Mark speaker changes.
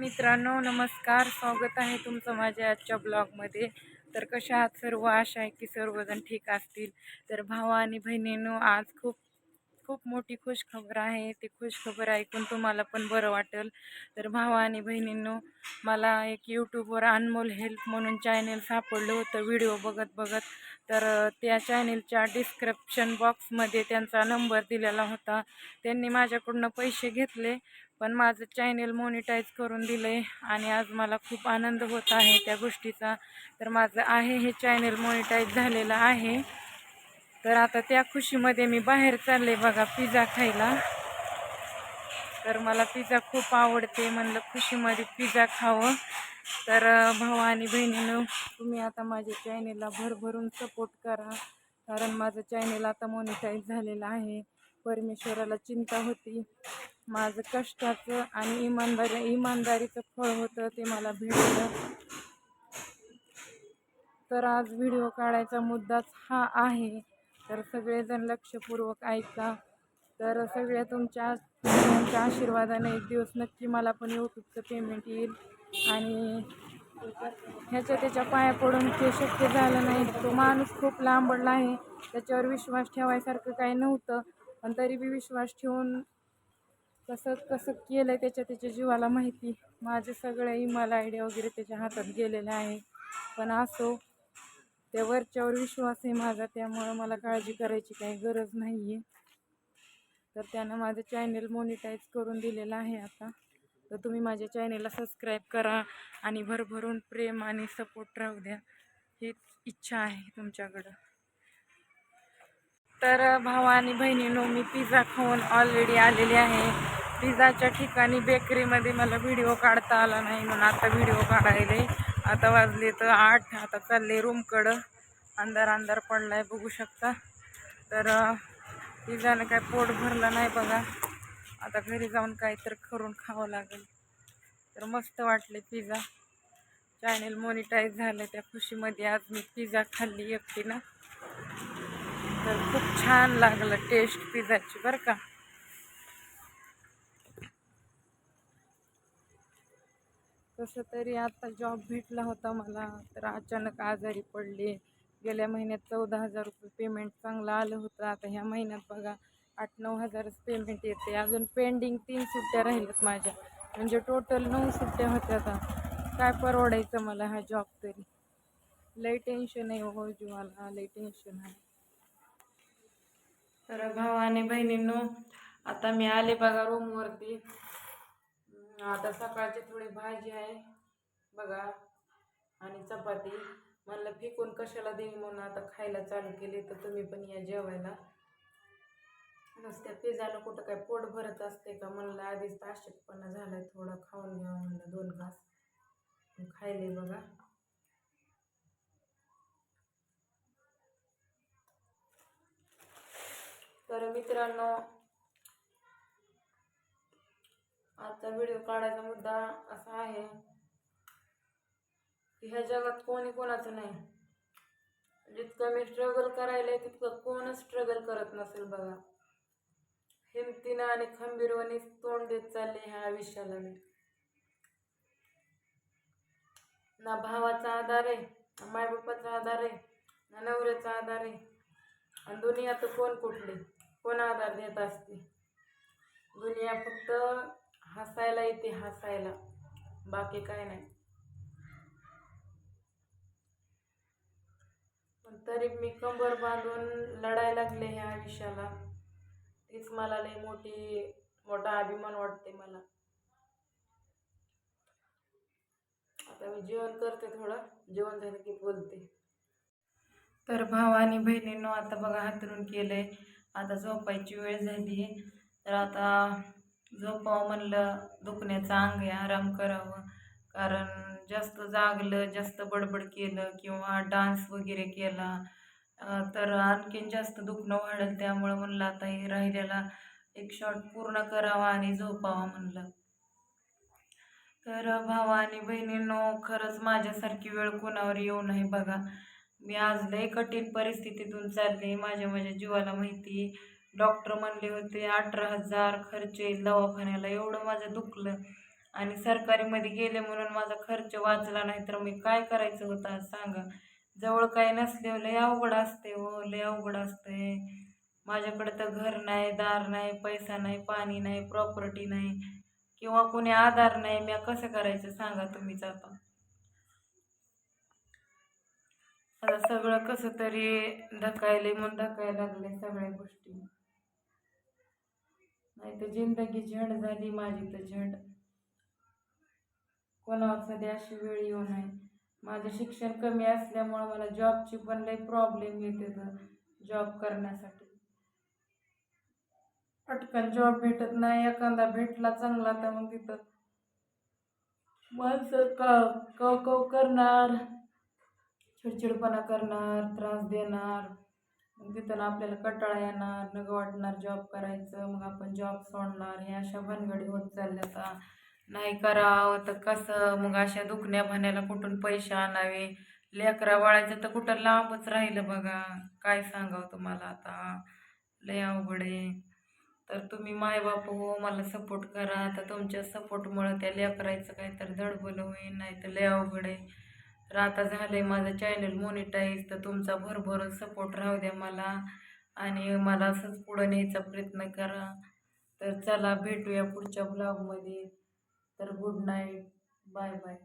Speaker 1: मित्रांनो नमस्कार. स्वागत आहे तुमचं माझ्या आजच्या ब्लॉगमध्ये. तर कशा आहात? सर्व आशा आहे की सर्वजण ठीक असतील. तर भावा आणि बहिणीनो आज खूप खूप मोठी खुशखबर आहे. ती खुशखबर ऐकून तुम्हाला पण बरं वाटेल. तर भावा आणि बहिणींनो मला एक यूट्यूबवर अनमोल हेल्प म्हणून चॅनेल सापडलं होतं व्हिडिओ बघत बघत. तर त्या चॅनेलच्या डिस्क्रिप्शन बॉक्समध्ये त्यांचा नंबर दिलेला होता. त्यांनी माझ्याकडून पैसे घेतले पण माझं चॅनेल मॉनिटाईज करून दिलं आहे आणि आज मला खूप आनंद होत आहे त्या गोष्टीचा. तर माझं आहे हे चॅनेल मॉनिटाईज झालेलं आहे. तर आता त्या खुशीमध्ये मी बाहेर चालले बघा पिझ्झा खायला. तर मला पिझ्झा खूप आवडते म्हणलं खुशीमध्ये पिझ्झा खावं. तर भाऊ आणि बहिणीनं तुम्ही आता माझ्या चॅनेलला भरभरून सपोर्ट करा. कारण माझं चॅनेल आता मॉनिटाईज झालेलं आहे. परमेश्वराला चिंता होती. माझं कष्टाचं आणि इमानदारी इमानदारीचं फळ होतं ते मला भेटलं. तर आज व्हिडिओ काढायचा मुद्दाच हा आहे. तर सगळेजण लक्षपूर्वक ऐका. तर सगळ्या तुमच्या तुमच्या आशीर्वादाने एक दिवस नक्की मला पण यूट्यूबचं पेमेंट येईल. आणि ह्याच्या त्याच्या पाया पडून ते शक्य झालं नाही तो माणूस खूप लांबडला आहे. त्याच्यावर विश्वास ठेवायसारखं काही नव्हतं. पण तरी बी विश्वास ठेवून कसं कसं केलं आहे त्याच्या त्याच्या जीवाला माहिती. माझे सगळे ईमेल आय डी वगैरे त्याच्या हातात गेलेले आहे. पण असो त्या वरच्यावर विश्वास आहे माझा त्यामुळं मला काळजी करायची काही गरज नाही आहे तर त्यानं माझं चॅनेल मॉनिटाईज करून दिलेलं आहे आता. तर तुम्ही माझ्या चॅनेलला सबस्क्राईब करा आणि भरभरून प्रेम आणि सपोर्ट राहू द्या. हीच इच्छा आहे तुमच्याकडं. तर भावा आणि बहिणीनो मी पिझ्झा खाऊन ऑलरेडी आलेली आहे. पिझ्झाच्या ठिकाणी बेकरीमध्ये मला व्हिडिओ काढता आला नाही म्हणून आता व्हिडिओ काढायला. आता वाजले तर आठ आता चालले रूमकडं. अंधार अंधार पडलाय बघू शकता. तर अं, पिझ्झानं काय पोट भरलं नाही बघा. आता घरी जाऊन काहीतरी करून खावं लागेल. तर मस्त वाटले पिझ्झा. चॅनेल मॉनिटाईज झालं त्या खुशीमध्ये. आज मी पिझ्झा खाल्ली एकटीनं. तर खूप छान लागलं टेस्ट पिझ्झाची बरं का. कसं तरी आता जॉब भेटला होता मला तर अचानक आजारी पडले. गेल्या महिन्यात चौदा हजार रुपये पेमेंट चांगलं आलं होतं. आता ह्या महिन्यात बघा आठ नऊ हजारच पेमेंट येते. अजून पेंडिंग तीन सुट्ट्या राहिल्यात माझ्या. म्हणजे टोटल नऊ सुट्ट्या होत्या आता. काय परवडायचं मला हा जॉब तरी? लई टेन्शन आहे हो जीवाला लई टेन्शन आहे. तर भाऊ आणि बहिणींनो आता मी आले बघा रूमवरती आता सकाळची थोडी भाजी आहे बघा. आणि चपाती. म्हणलं फेकून कशाला देईन म्हणून आता खायला चालू केली तर तुम्ही पण या जेवायला. नुसत्या पिझाला कुठं काय पोट भरत असते का? म्हणलं आधीच ताशकपणा झालाय थोडं खाऊन घ्यावं म्हणलं दोन घास. खायले बघा. तर मित्रांनो आजचा व्हिडिओ काढायचा मुद्दा असा आहे की ह्या जगात कोणी कोणाचं नाही. जितकं मी स्ट्रगल करायला तितकं कोणच स्ट्रगल करत नसेल बघा. हिमतीनं आणि खंबीरवानी तोंड देत चालले ह्या आयुष्याला मी. ना भावाचा आधार आहे ना मायबापाचा आधार आहे ना नवऱ्याचा आधार आहे. आणि दुनिया तर कोण कुठली? कोण आधार देत असते? दुनिया फक्त हसायला येते हसायला. बाकी काय नाही. पण तरी मी कंबर बांधून लढायला लागले ह्या आयुष्याला. तीच मला लई मोठी मोठा अभिमान वाटते मला. आता मी जेवण करते थोडं. जेवण झालं की बोलते. तर भाव आणि बहिणींनो आता बघा हातरून केलंय. आता झोपायची वेळ झाली तर आता झोपावं म्हणलं दुखण्याचं अंग आहे आराम करावं. कारण जास्त जागलं जास्त बडबड केलं किंवा डान्स वगैरे केला तर आणखीन जास्त दुखणं वाढेल. त्यामुळं म्हणलं आता हे राहिलेला एक शॉट पूर्ण करावा आणि झोपावा म्हणलं. तर भावा आणि बहिणींनो खरंच माझ्यासारखी वेळ कोणावर येऊ नाही बघा. मी आज लय कठीण परिस्थितीतून चालले. माझ्या माझ्या जीवाला माहिती डॉक्टर म्हणले होते अठरा हजार खर्च येईल दवाखान्याला एवढं माझं दुखलं. आणि सरकारीमध्ये गेले म्हणून माझा खर्च वाचला नाही तर मी काय करायचं होतं सांगा? जवळ काही नसले लय अवघड असते हो लय अवघड असते माझ्याकडे तर घर नाही दार नाही पैसा नाही पाणी नाही प्रॉपर्टी नाही. किंवा कोणी आधार नाही मी कसं करायचं सांगा तुम्हीच आता. आता सगळं कसं तरी धकायले म्हणून धकायला लागले सगळ्या गोष्टी. नाही तर जिंदगी झंड झाली माझी तर झंड. कोणावर सध्या अशी वेळ येऊ नये. माझं शिक्षण कमी असल्यामुळं मला जॉबची पण लई प्रॉब्लेम येते तर जॉब करण्यासाठी. पटकन जॉब भेटत नाही एखादा भेटला चांगला तर मग तिथं माणसं क कव कव करणार चिडचिडपणा करणार त्रास देणार. मग तिथं आपल्याला कंटाळा येणार नगं वाटणार जॉब करायचं मग आपण जॉब सोडणार हे अशा भानगडी होत चालल्या आता. नाही करावं तर कसं? मग अशा दुखण्या भाण्याला कुठून पैसे आणावे? लेकरा वाळायचं तर कुठं लांबच राहिलं बघा. काय सांगावं तुम्हाला आता? लय अवघड आहे. तर तुम्ही मायबाप हो मला सपोर्ट करा. आता तुमच्या सपोर्टमुळं त्या लेकरायचं काहीतरी धडबल होईल नाही तर लय अवघड आहे. तर आता झालं आहे माझं चॅनल मोनिटाईज तर तुमचा भरभरून सपोर्ट राहू द्या मला. आणि मला असंच पुढं न्यायचा प्रयत्न करा. तर चला भेटूया पुढच्या ब्लॉगमध्ये तर गुड नाईट बाय बाय